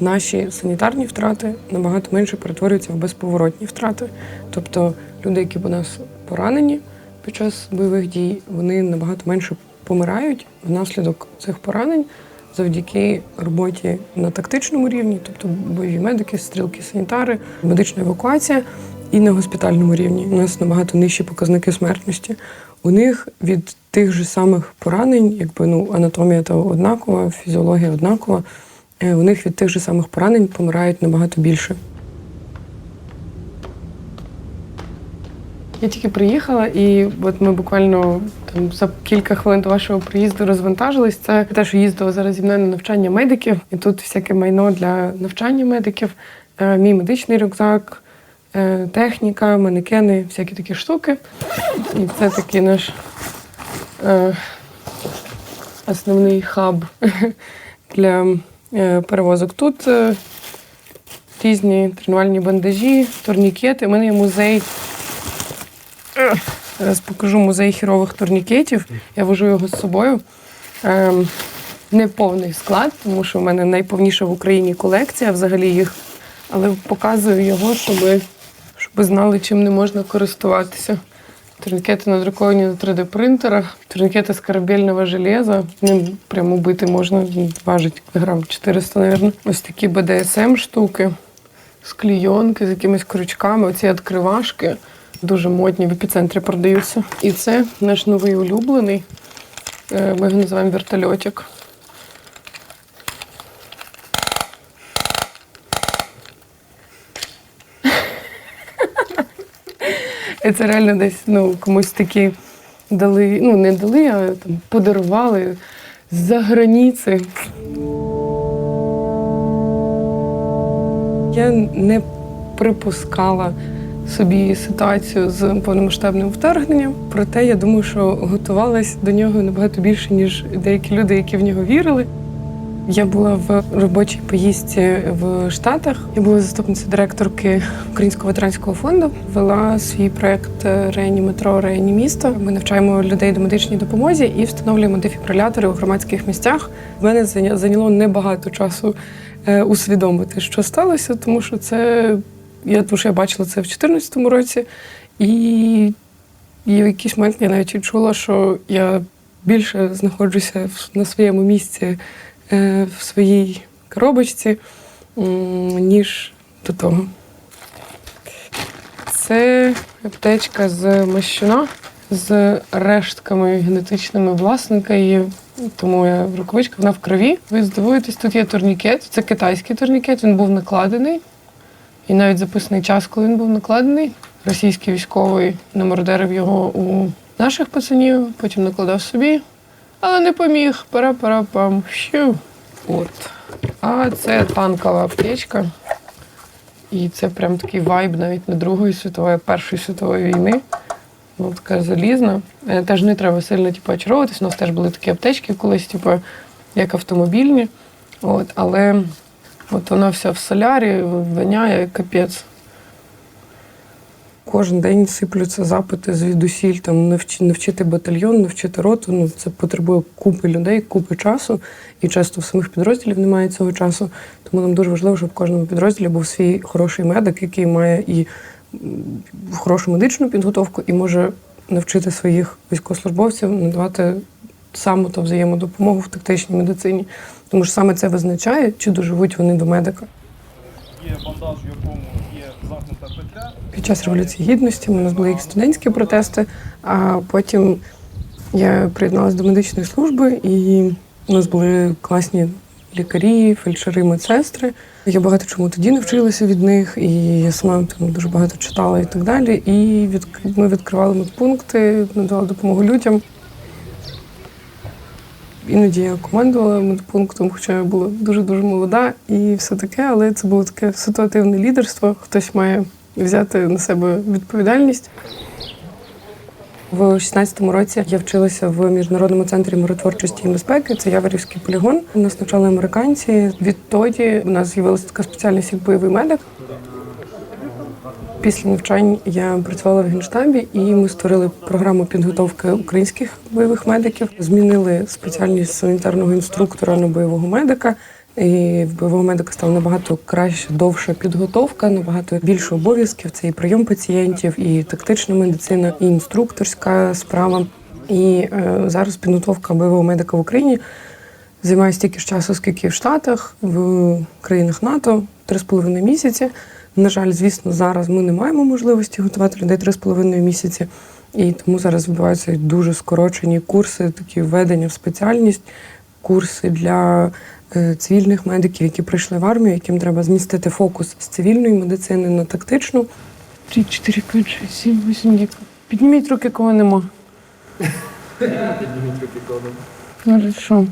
наші санітарні втрати набагато менше перетворюються в безповоротні втрати. Тобто люди, які у нас поранені під час бойових дій, вони набагато менше помирають внаслідок цих поранень завдяки роботі на тактичному рівні, тобто бойові медики, стрілки, санітари, медична евакуація, і на госпітальному рівні. У нас набагато нижчі показники смертності. У них від тих же самих поранень, якби ну анатомія та однакова, фізіологія однакова. Е, У них від тих же самих поранень помирають набагато більше. Я тільки приїхала, і от ми буквально там за кілька хвилин до вашого приїзду розвантажились. Це те, що їздила зараз зі мною на навчання медиків, і тут всяке майно для навчання медиків, е, мій медичний рюкзак, е, техніка, манекени, всякі такі штуки. І це такий наш основний хаб для перевозок. Тут е, різні тренувальні бандажі, турнікети. У мене є музей. Е, Зараз покажу музей хірових турнікетів. Я вожу його з собою. Ем, не повний склад, тому що в мене найповніша в Україні колекція взагалі їх. Але показую його, щоб, щоб знали, чим не можна користуватися. Турнікети надруковані на 3D-принтерах, турнікети з корабельного железа. Ним прямо бити можна, важить грам 400, мабуть. Ось такі BDSM штуки з клійонки, з якимись крючками. Оці відкривашки дуже модні в епіцентрі продаються. І це наш новий улюблений. Е, Ми його називаємо вертольотик. Це реально десь ну, комусь такі дали, ну не дали, а там подарували з-за границі. Я не припускала собі ситуацію з повномасштабним вторгненням. Проте я думаю, що готувалась до нього набагато більше, ніж деякі люди, які в нього вірили. Я була в робочій поїздці в Штатах. Я була заступницею директорки Українського ветеранського фонду. Вела свій проект Реаніметро Реанімісто. Ми навчаємо людей до медичній допомозі і встановлюємо дефібрилятори у громадських місцях. В мене зайня- зайняло небагато часу е, усвідомити, що сталося, тому що це я тому що я бачила це в 2014 році, і, і в якийсь момент я навіть відчула, що я більше знаходжуся на своєму місці в своїй коробочці, ніж до того. Це аптечка з Мощуна з рештками генетичними власника її. Тому я в рукавичках, вона в крові. Ви здивуєтесь, тут є турнікет. Це китайський турнікет, він був накладений. І навіть записаний час, коли він був накладений. Російський військовий намордерив його у наших пацанів, потім накладав собі, але не поміг. Пара-пара-пам. От. А це танкова аптечка. І це прям такий вайб навіть не Другої світової, а Першої світової війни. Ну, така залізна. Е, Теж не треба сильно типу, очаровуватись. У нас теж були такі аптечки колись, типу, як автомобільні. От, але от вона вся в солярі, воняє капець. Кожен день сиплються запити звідусіль, там навчи, навчити батальйон, навчити роту. Ну це потребує купи людей, купи часу. І часто в самих підрозділів немає цього часу. Тому нам дуже важливо, щоб в кожному підрозділі був свій хороший медик, який має і хорошу медичну підготовку, і може навчити своїх військовослужбовців надавати саму та взаємодопомогу в тактичній медицині. Тому що саме це визначає, чи доживуть вони до медика. Є бандаж, в якому. Під час революції гідності у нас були як студентські протести, а потім я приєдналася до медичної служби, і у нас були класні лікарі, фельдшери, медсестри. Я багато чому тоді навчилася від них, і я сама там дуже багато читала і так далі. І від, ми відкривали медпункти, надавали допомогу людям. Іноді я командувала медпунктом, хоча я була дуже-дуже молода і все таке, але це було таке ситуативне лідерство. Хтось має взяти на себе відповідальність. В 16-му році я вчилася в міжнародному центрі миротворчості і безпеки. Це Яворівський полігон. Нас навчали американці. Відтоді у нас з'явилася така спеціальність як бойовий медик. Після навчань я працювала в генштабі, і ми створили програму підготовки українських бойових медиків. Змінили спеціальність санітарного інструктора на бойового медика. І в бойового медика стала набагато краще, довша підготовка, набагато більше обов'язків. Це і прийом пацієнтів, і тактична медицина, і інструкторська справа. І е, зараз підготовка бойового медика в Україні займає стільки ж часу, скільки в Штатах, в країнах НАТО, три з половиною місяці. На жаль, звісно, зараз ми не маємо можливості готувати людей три з половиною місяці. І тому зараз відбуваються дуже скорочені курси, такі введення в спеціальність, курси для е, цивільних медиків, які прийшли в армію, яким треба змістити фокус з цивільної медицини на тактичну. 3, 4, 5, 6, 7, 8, 9. Підніміть руки, кого нема. Хорошо.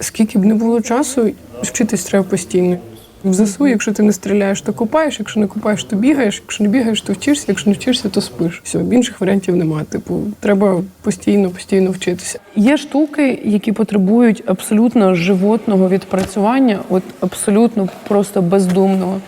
Скільки б не було часу, вчитись треба постійно. В ЗСУ, якщо ти не стріляєш, то купаєш, якщо не купаєш, то бігаєш, якщо не бігаєш, то вчишся, якщо не вчишся, то спиш. Все, інших варіантів немає. Типу, треба постійно, постійно вчитися. Є штуки, які потребують абсолютно животного відпрацювання, от абсолютно просто бездумного.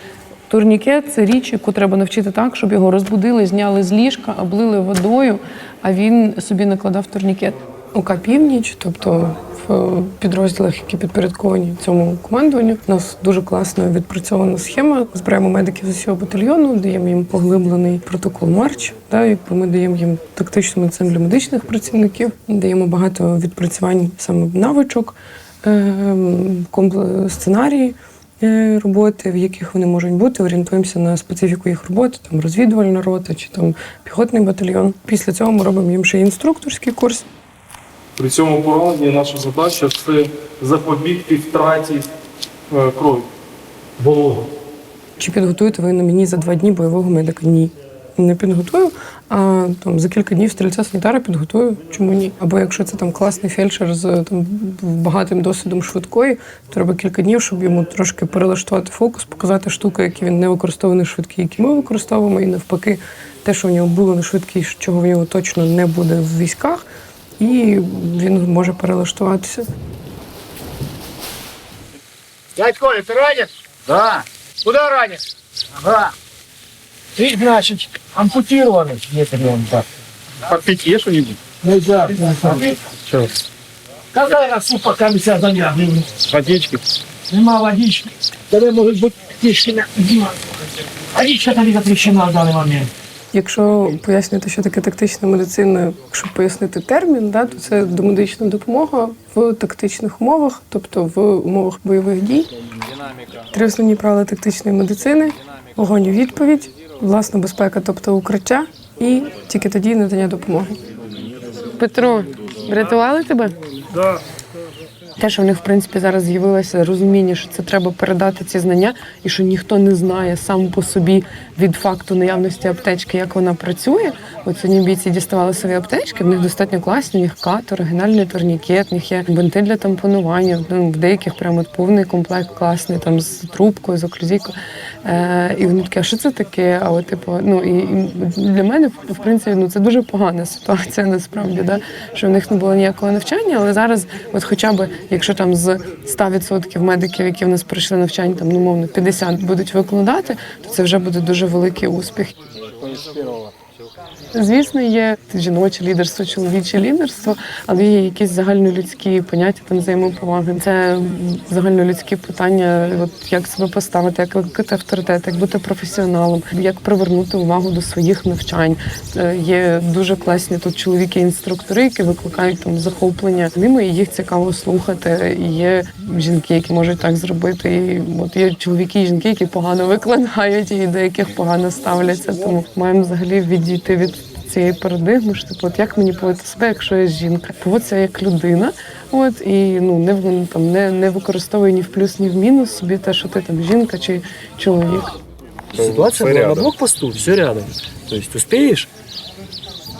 Турнікет це річ, яку треба навчити так, щоб його розбудили, зняли з ліжка, облили водою, а він собі накладав турнікет. УК північ, тобто в підрозділах, які підпорядковані цьому командуванню, у нас дуже класно відпрацьована схема. Збираємо медиків з усього батальйону, даємо їм поглиблений протокол Марч. Да, якби ми даємо їм тактичну медицину для медичних працівників, даємо багато відпрацювань саме навичок, ем, сценарії е, роботи, в яких вони можуть бути. Орієнтуємося на специфіку їх роботи, там розвідувальна рота чи там піхотний батальйон. Після цього ми робимо їм ще інструкторський курс. При цьому пораненні наша задача це запобігти втраті е, крові. Волого. Чи підготуєте ви на мені за два дні бойового медика? Ні. Не підготую, а там за кілька днів стрільця санітара підготую. Чому ні? Або якщо це там класний фельдшер з там багатим досвідом швидкої, то треба кілька днів, щоб йому трошки перелаштувати фокус, показати штуки, які він не використовує на швидкі, які ми використовуємо, і навпаки, те, що в нього було на швидкій, чого в нього точно не буде в військах, і він може перелаштуватися. Дядь Коля, ты ранен? Да. Куда ранен? Ага. Ты, значит, ампутированный. Нет, он так. Попить є що-небудь? Нельзя. Какая нас супа комиссия за Водички. Нема водички. Тогда может быть птички Дима. Водичка там не запрещена в данный момент. Якщо пояснювати, що таке тактична медицина, щоб пояснити термін, да, то це домедична допомога в тактичних умовах, тобто в умовах бойових дій. Три основні правила тактичної медицини: вогонь у відповідь, власна безпека, тобто укриття, і тільки тоді надання допомоги. Петро, врятували тебе? Да. Те, що в них в принципі зараз з'явилося розуміння, що це треба передати ці знання, і що ніхто не знає сам по собі від факту наявності аптечки, як вона працює. От сьогодні бійці діставали свої аптечки, в них достатньо класні, в них кат, оригінальний турнікет, в них є бинти для тампонування. Ну, в деяких прямо повний комплект класний, там з трубкою, з оклюзійкою. Е, і вони такі, а що це таке? А от типу, ну і, і для мене в принципі ну це дуже погана ситуація насправді, да? що в них не було ніякого навчання, але зараз, от хоча б якщо там з 100% медиків, які в нас пройшли навчання, там умовно мовно 50 будуть викладати, то це вже буде дуже великий успіх. Звісно, є жіноче лідерство, чоловіче лідерство, але є якісь загальнолюдські поняття там взаємоповаги. Це загальнолюдські питання, от як себе поставити, як викликати авторитет, як бути професіоналом, як привернути увагу до своїх навчань. Е, Є дуже класні тут чоловіки-інструктори, які викликають там захоплення ними, і їх цікаво слухати. Є жінки, які можуть так зробити. І от є чоловіки і жінки, які погано викладають і до яких погано ставляться. Тому маємо взагалі відійти від цієї парадигми, що типу, от як мені поводити себе, якщо я жінка, поводиться як людина. От і ну не в- там не, не використовує ні в плюс, ні в мінус собі те, що ти там жінка чи чоловік. Ситуація була на блокпосту, все рядом. Тобто есть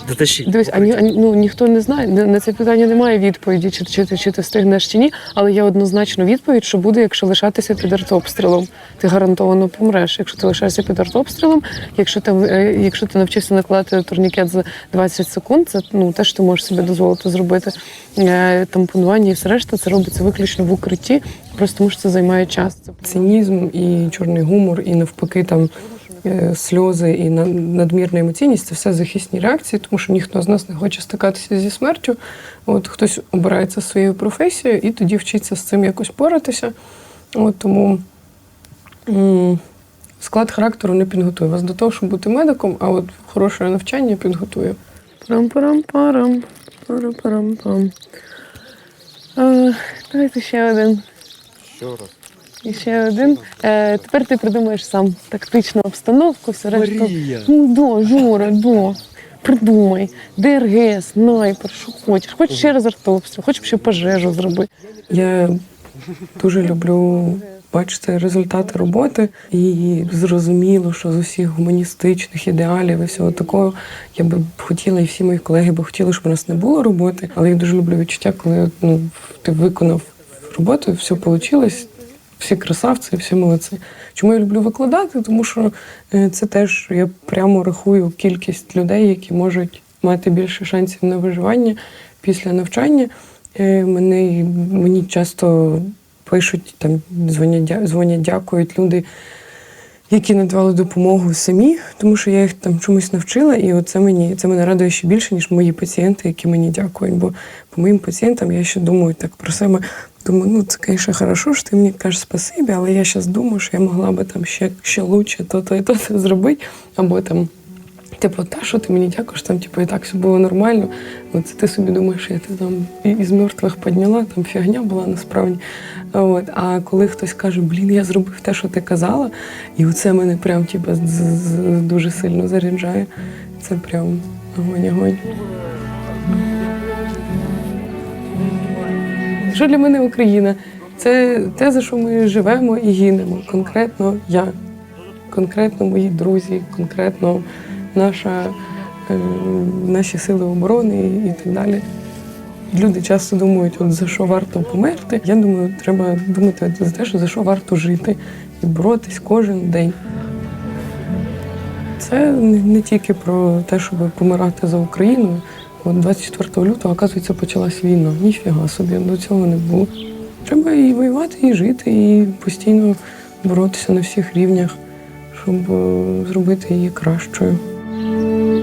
дотащить? Дивись, а, ні, а ні- ну, ніхто не знає. На, на це питання немає відповіді, чи, чи, ти- чи ти встигнеш чи ні. Але є однозначно відповідь, що буде, якщо лишатися під артобстрілом. Ти гарантовано помреш. Якщо ти лишаєшся під артобстрілом, якщо ти е, якщо ти навчишся накладати турнікет за 20 секунд, це ну те, що ти можеш собі дозволити зробити. Е, Тампонування і все решта це робиться виключно в укритті, просто тому що це займає час. Цинізм і чорний гумор, і навпаки там сльози і надмірна емоційність це все захисні реакції, тому що ніхто з нас не хоче стикатися зі смертю. От хтось обирається своєю професією і тоді вчиться з цим якось поратися. От тому склад характеру не підготує вас до того, щоб бути медиком, а от хороше навчання підготує. Парам-парам-парам, парам-парам-пам. Давайте ще один. Ще раз. І ще один. Е, тепер ти придумаєш сам тактичну обстановку, все решту. Марія. Ну, да, Жора, да. Придумай. ДРГ, снайпер, що хочеш. Хочеш ще раз артобстріл, хочеш ще пожежу зроби. Я дуже люблю бачити результати роботи, і зрозуміло, що з усіх гуманістичних ідеалів і всього такого я би хотіла, і всі мої колеги би хотіли, щоб у нас не було роботи. Але я дуже люблю відчуття, коли ну, ти виконав роботу, все вийшло, всі красавці, всі молодці. Чому я люблю викладати? Тому що е, це теж я прямо рахую кількість людей, які можуть мати більше шансів на виживання після навчання. Мені мені часто пишуть, там дзвонять, дзвонять, дякують люди, які надавали допомогу самі, тому що я їх там чомусь навчила, і оце мені це мене радує ще більше, ніж мої пацієнти, які мені дякують. Бо по моїм пацієнтам я ще думаю так про себе. Думаю, ну це, звісно, хорошо, що ти мені кажеш спасибі, але я зараз думаю, що я могла би там ще, ще лучше то-то і то-то зробити, або там. Типу, та, що ти мені дякуєш, там, типу, і так все було нормально. От ти собі думаєш, що я тебе там із мертвих підняла, там фігня була насправді. От. А коли хтось каже, блін, я зробив те, що ти казала, і оце мене прям типу, дуже сильно заряджає. Це прям огонь-огонь. Що для мене Україна? Це те, за що ми живемо і гинемо. Конкретно я, конкретно мої друзі, конкретно наша, е, наші сили оборони і так далі. Люди часто думають, от за що варто померти. Я думаю, треба думати за те, що за що варто жити і боротись кожен день. Це не тільки про те, щоб помирати за Україну. От 24 лютого, оказується, почалась війна. Ніфіга собі, до цього не було. Треба і воювати, і жити, і постійно боротися на всіх рівнях, щоб е, зробити її кращою. Amen.